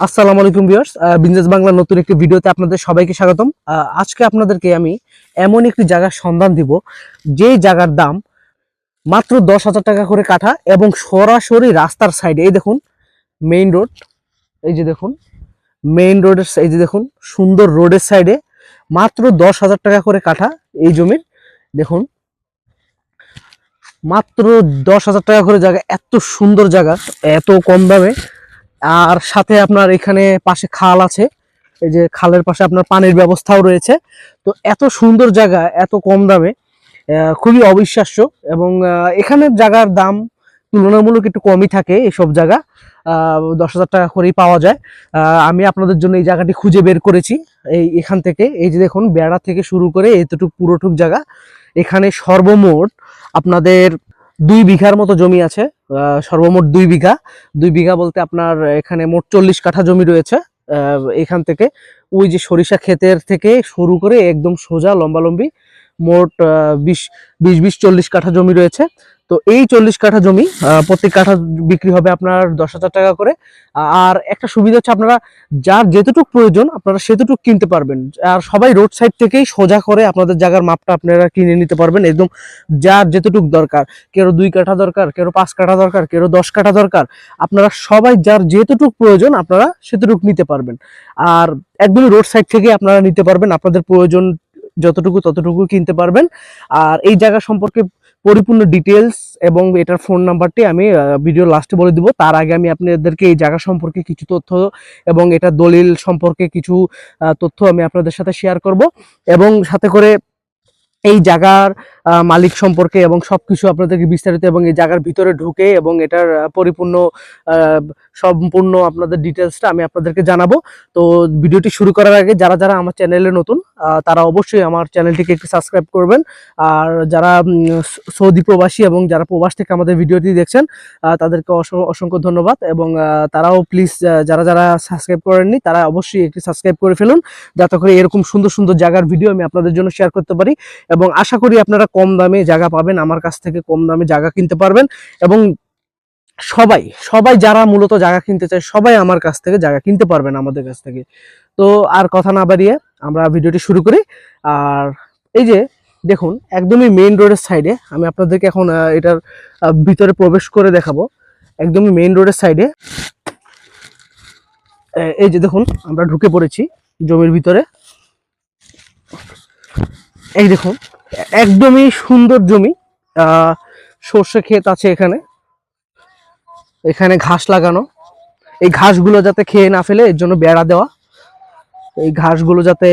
আসসালামু আলাইকুম viewers business বাংলার নতুন একটি ভিডিওতে আপনাদের সবাইকে স্বাগতম। আজকে আপনাদেরকে আমি এমন একটি জায়গার সন্ধান দিব, যেই জায়গার দাম মাত্র দশ হাজার টাকা করে কাঠা এবং সরাসরি রাস্তার সাইডে এই দেখুন মেইন রোড এই যে দেখুন মেইন রোডের এই যে দেখুন, সুন্দর রোডের সাইডে মাত্র দশ হাজার টাকা করে কাঠা এই জমির, দেখুন, মাত্র দশ হাজার টাকা করে জায়গা, এত সুন্দর জায়গা, এত কম দামে। আর সাথে আপনার এখানে পাশে খাল আছে। এই যে খালের পাশে আপনার পানির ব্যবস্থাও রয়েছে। তো এত সুন্দর জায়গা, এত কম দামে খুবই অবিশ্বাস্য এবং এখানের জায়গার দাম তুলনামূলক একটু কমই থাকে এসব জায়গা। দশ হাজার টাকা করেই পাওয়া যায়। আমি আপনাদের জন্য এই জায়গাটি খুঁজে বের করেছি। এই এখান থেকে, এই যে দেখুন, বেড়া থেকে শুরু করে এতটুক পুরোটুক জায়গা। এখানে সর্বমোট আপনাদের দুই বিঘার মতো জমি আছে। সর্বমোট দুই বিঘা। দুই বিঘা বলতে আপনার এখানে মোট চল্লিশ কাঠা জমি রয়েছে। এখান থেকে ওই যে সরিষা ক্ষেতের থেকে শুরু করে একদম সোজা লম্বালম্বি মোট বিশ বিশ বিশ, চল্লিশ কাঠা জমি রয়েছে। তো এই চল্লিশ কাঠা জমি প্রত্যেক কাঠা বিক্রি হবে আপনার দশ হাজার টাকা করে। আর একটা সুবিধা হচ্ছে আপনারা যার যেতটুক প্রয়োজন, আপনারা সেতটুক কিনতে পারবেন। আর সবাই রোড সাইড থেকেই সোজা করে আপনাদের জায়গার মাপটা আপনারা কিনে নিতে পারবেন। একদম যার যেতটুক দরকার কেউ দুই কাঠা দরকার কেউ পাঁচ কাঠা দরকার কেউ দশ কাঠা দরকার, আপনারা সবাই যার যেতটুক প্রয়োজন, আপনারা সেতটুক নিতে পারবেন। আর একদমই রোড সাইড থেকে আপনারা নিতে পারবেন। আপনাদের প্রয়োজন যতটুকু ততটুকু কিনতে পারবেন। আর এই জায়গা সম্পর্কে পরিপূর্ণ ডিটেলস এবং এটার ফোন নাম্বারটি আমি ভিডিও লাস্টে বলে দিব। তার আগে আমি আপনাদেরকে এই জায়গা সম্পর্কে কিছু তথ্য এবং এটা দলিল সম্পর্কে কিছু তথ্য আমি আপনাদের সাথে শেয়ার করব। এবং সাথে করে এই জায়গার মালিক সম্পর্কে এবং সব কিছু আপনাদেরকে বিস্তারিত এবং এই জায়গার ভিতরে ঢুকে এবং এটার পরিপূর্ণ সম্পূর্ণ আপনাদের ডিটেলসটা আমি আপনাদেরকে জানাব। তো ভিডিওটি শুরু করার আগে যারা যারা আমার চ্যানেলে নতুন তারা অবশ্যই আমার চ্যানেলটিকে একটু সাবস্ক্রাইব করবেন। আর যারা সৌদি প্রবাসী এবং যারা প্রবাস থেকে আমাদের ভিডিওটি দেখছেন তাদেরকে অস- অসংখ্য ধন্যবাদ এবং তারাও প্লিজ যারা যারা সাবস্ক্রাইব করেননি, তারা অবশ্যই একটি সাবস্ক্রাইব করে ফেলুন। যাতে করে এরকম সুন্দর সুন্দর জায়গার ভিডিও আমি আপনাদের জন্য শেয়ার করতে পারি। এবং আশা করি আপনারা কম দামে জায়গা পাবেন, আমার কাছ থেকে কম দামে জায়গা কিনতে পারবেন এবং সবাই সবাই যারা মূলত জায়গা কিনতে চায়, সবাই আমার কাছ থেকে জায়গা কিনতে পারবেন আমাদের কাছ থেকে। তো আর কথা না বাড়িয়ে আমরা ভিডিওটি শুরু করি। আর এই যে, দেখুন, একদমই মেইন রোডের সাইডে আমি আপনাদেরকে এখন এটার ভিতরে প্রবেশ করে দেখাবো। একদমই মেইন রোডের সাইডে এই যে দেখুন, আমরা ঢুকে পড়েছি জমির ভিতরে। এই দেখুন একদমই সুন্দর জমি। সর্ষে ক্ষেত আছে এখানে। এখানে ঘাস লাগানো। এই ঘাসগুলো যাতে খেয়ে না ফেলে, এর জন্য বেড়া দেওয়া। এই ঘাসগুলো যাতে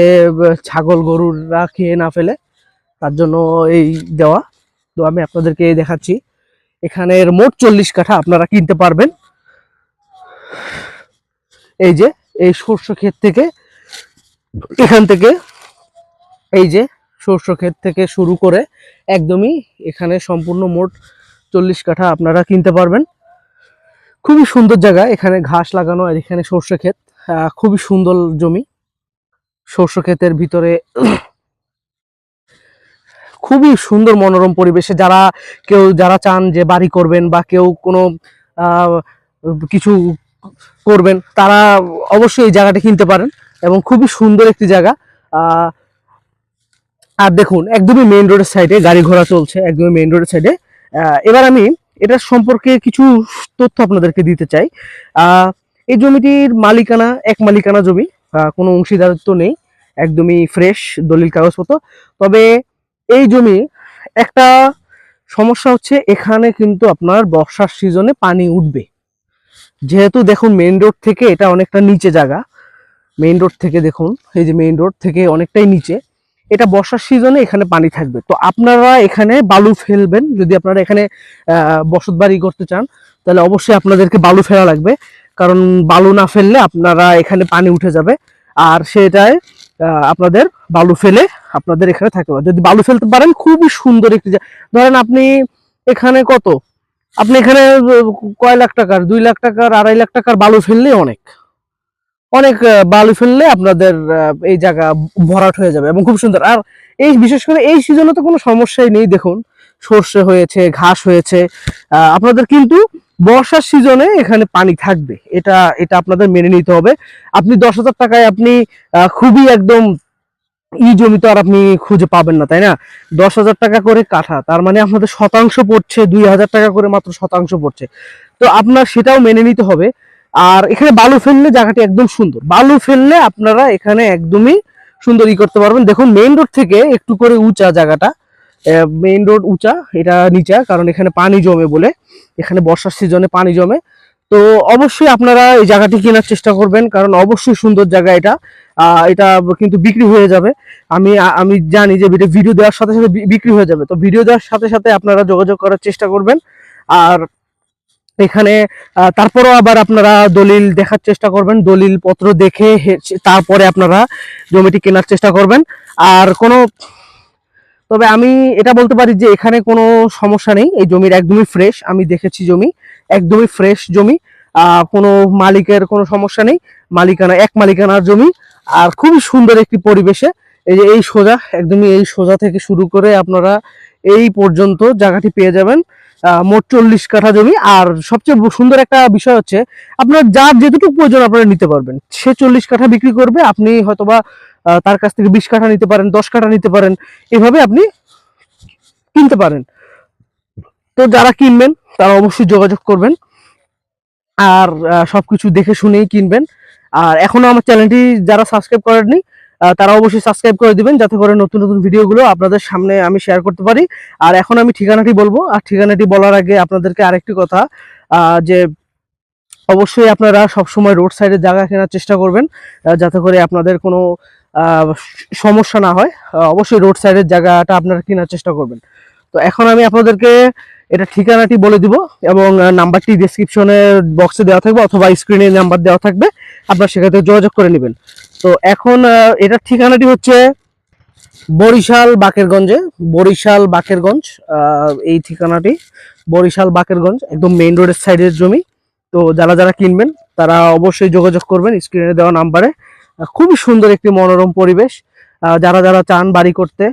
ছাগল, গরুরা খেয়ে না ফেলে, তার জন্য এই দেওয়া। তো আমি আপনাদেরকে দেখাচ্ছি। এখানের মোট চল্লিশ কাঠা আপনারা কিনতে পারবেন। এই যে, এই সর্ষে ক্ষেত থেকে, এখান থেকে, এই যে সর্ষে ক্ষেত থেকে শুরু করে একদমই এখানে সম্পূর্ণ মোট চল্লিশ কাঠা আপনারা কিনতে পারবেন। খুবই সুন্দর জায়গা, এখানে ঘাস লাগানো আর এখানে সর্ষে ক্ষেত। খুবই সুন্দর জমি। সর্ষে ক্ষেতের ভিতরে খুবই সুন্দর মনোরম পরিবেশে যারা কেউ, যারা চান যে বাড়ি করবেন বা কেউ কোনো কিছু করবেন, তারা অবশ্যই এই জায়গাটা কিনতে পারেন। এবং খুবই সুন্দর একটি জায়গা। আর দেখুন, একদমই মেইন রোডের সাইডে গাড়ি ঘোড়া চলছে, একদমই মেইন রোডের সাইডে এবার আমি এটার সম্পর্কে কিছু তথ্য আপনাদেরকে দিতে চাই। এই জমিটির মালিকানা, এক মালিকানা জমি কোনো অংশীদারিত্ব নেই, একদমই ফ্রেশ দলিল, কাগজপত্র। তবে এই জমি, একটা সমস্যা হচ্ছে, এখানে কিন্তু আপনার বর্ষার সিজনে পানি উঠবে। যেহেতু দেখুন মেইন রোড থেকে এটা অনেকটা নিচে জায়গা। মেইন রোড থেকে দেখুন, এই যে মেইন রোড থেকে অনেকটাই নিচে। এটা বর্ষার সিজনে এখানে পানি থাকবে। তো আপনারা এখানে বালু ফেলবেন, যদি আপনারা এখানে বসত বাড়ি করতে চান, তাহলে অবশ্যই আপনাদেরকে বালু ফেলা লাগবে। কারণ বালু না ফেললে আপনারা এখানে পানি উঠে যাবে। আর সেটায় আপনাদের বালু ফেলে আপনাদের এখানে থাকতে হবে। যদি বালু ফেলতে পারেন, খুবই সুন্দর একটি ধরেন আপনি এখানে কত? আপনি এখানে কয় লাখ টাকার, দুই লাখ টাকার, আড়াই লাখ টাকার বালু ফেললে অনেক। অনেক বালু ফেললে আপনাদের এই জায়গা ভরাট হয়ে যাবে এবং খুব সুন্দর। আর এই, বিশেষ করে এই সিজনে তো কোনো সমস্যাই নেই, দেখুন। সর্ষে হয়েছে, ঘাস হয়েছে আপনাদের কিন্তু বর্ষার সিজনে এখানে পানি থাকবে। এটা এটা আপনাদের মেনে নিতে হবে। আপনি দশ হাজার টাকায় আপনি খুবই একদম ই জমি তো আর আপনি খুঁজে পাবেন না, তাই না? দশ হাজার টাকা করে কাঠা, তার মানে আপনাদের শতাংশ পড়ছে, দুই হাজার টাকা করে মাত্র শতাংশ পড়ছে। তো আপনার সেটাও মেনে নিতে হবে। আর এখানে বালু ফেললে জায়গাটি একদম সুন্দর। বালু ফেললে আপনারা এখানে একদমই সুন্দর ই করতে পারবেন। দেখুন মেইন রোড থেকে একটু করে উঁচা জায়গাটা। মেইন রোড উঁচা, এটা নিচা, কারণ এখানে পানি জমে বলে। এখানে বর্ষার সিজনে পানি জমে। তো অবশ্যই আপনারা এই জায়গাটি কেনার চেষ্টা করবেন, কারণ অবশ্যই সুন্দর জায়গা এটা। এটা কিন্তু বিক্রি হয়ে যাবে। আমি আমি জানি যে ভিডিও দেওয়ার সাথে সাথে বিক্রি হয়ে যাবে। তো ভিডিও দেওয়ার সাথে সাথে আপনারা যোগাযোগ করার চেষ্টা করবেন। আর এখানে তারপরেও আবার আপনারা দলিল দেখার চেষ্টা করবেন দলিল পত্র দেখে তারপরে আপনারা জমিটি কেনার চেষ্টা করবেন। আর কোনো, তবে আমি এটা বলতে পারি যে এখানে কোনো সমস্যা নেই, এই জমির একদমই ফ্রেশ আমি দেখেছি জমি, একদমই ফ্রেশ জমি কোনো মালিকের কোনো সমস্যা নেই, মালিকানা, এক মালিকানার জমি, আর খুবই সুন্দর একটি পরিবেশে। এই যে এই সোজা, একদমই এই সোজা থেকে শুরু করে আপনারা এই পর্যন্ত জায়গাটি পেয়ে যাবেন। মোট চল্লিশ কাঠা জমি। আর সবচেয়ে সুন্দর একটা বিষয় হচ্ছে, আপনার যার যেটুকু প্রয়োজন আপনারা নিতে পারবেন। সে চল্লিশ কাঠা বিক্রি করবে, আপনি হয়তোবা তার কাছ থেকে বিশ কাঠা নিতে পারেন, দশ কাঠা নিতে পারেন। এভাবে আপনি কিনতে পারেন। তো যারা কিনবেন, তারা অবশ্যই যোগাযোগ করবেন। আর সবকিছু দেখে শুনেই কিনবেন। আর এখনও আমার চ্যানেলটি যারা সাবস্ক্রাইব করেননি তারা অবশ্যই সাবস্ক্রাইব করে দিবেন যাতে করে নতুন নতুন ভিডিওগুলো আপনাদের সামনে আমি শেয়ার করতে পারি। আর এখন আমি ঠিকানাটি বলব। আর ঠিকানাটি বলার আগে আপনাদেরকে আরেকটি কথা যে অবশ্যই আপনারা সবসময় রোড সাইডে জায়গা কেনার চেষ্টা করবেন যাতে করে আপনাদের কোনো সমস্যা না হয়। অবশ্যই রোড সাইডের জায়গাটা আপনারা কেনার চেষ্টা করবেন। তো এখন আমি আপনাদেরকে এটা ঠিকানাটি বলে দিব এবং নাম্বারটি ডিসক্রিপশনের বক্সে দেওয়া থাকবে অথবা স্ক্রিনে নাম্বার দেওয়া থাকবে। আপনারা সেখান থেকে যোগাযোগ করে নেবেন। তো এখন এটার ঠিকানাটি হচ্ছে বরিশাল বাকেরগঞ্জে, বরিশাল বাকেরগঞ্জ এই ঠিকানাটি বরিশাল বাকেরগঞ্জ, একদম মেইন রোডের সাইডের জমি। তো যারা যারা কিনবেন, তারা অবশ্যই যোগাযোগ করবেন স্ক্রিনে দেওয়া নাম্বারে খুবই সুন্দর একটি মনোরম পরিবেশ। যারা যারা চান বাড়ি করতে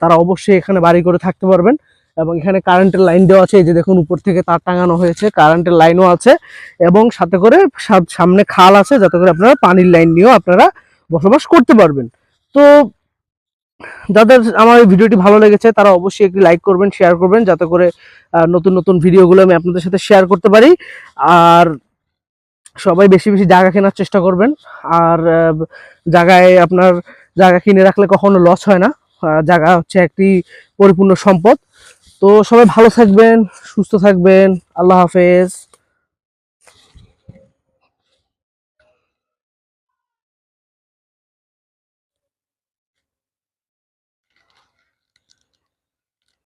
তারা অবশ্যই এখানে বাড়ি করে থাকতে পারবেন। এবং এখানে কারেন্টের লাইন দেওয়া আছে, এই যে দেখুন, উপর থেকে তার টাঙানো হয়েছে। কারেন্টের লাইনও আছে এবং সাথে করে সামনে খাল আছে, যাতে করে আপনারা পানির লাইন নিয়েও আপনারা বসবাস করতে পারবেন। তো যাদের আমার এই ভিডিওটি ভালো লেগেছে, তারা অবশ্যই একটি লাইক করবেন শেয়ার করবেন, যাতে করে নতুন নতুন ভিডিওগুলো আমি আপনাদের সাথে শেয়ার করতে পারি। আর সবাই বেশি বেশি জায়গা কেনার চেষ্টা করবেন। আর জায়গায় আপনার জায়গা কিনে রাখলে কখনো লস হয় না। জায়গা হচ্ছে একটি পরিপূর্ণ সম্পদ। তো সবাই ভালো থাকবেন সুস্থ থাকবেন। আল্লাহ হাফেজ।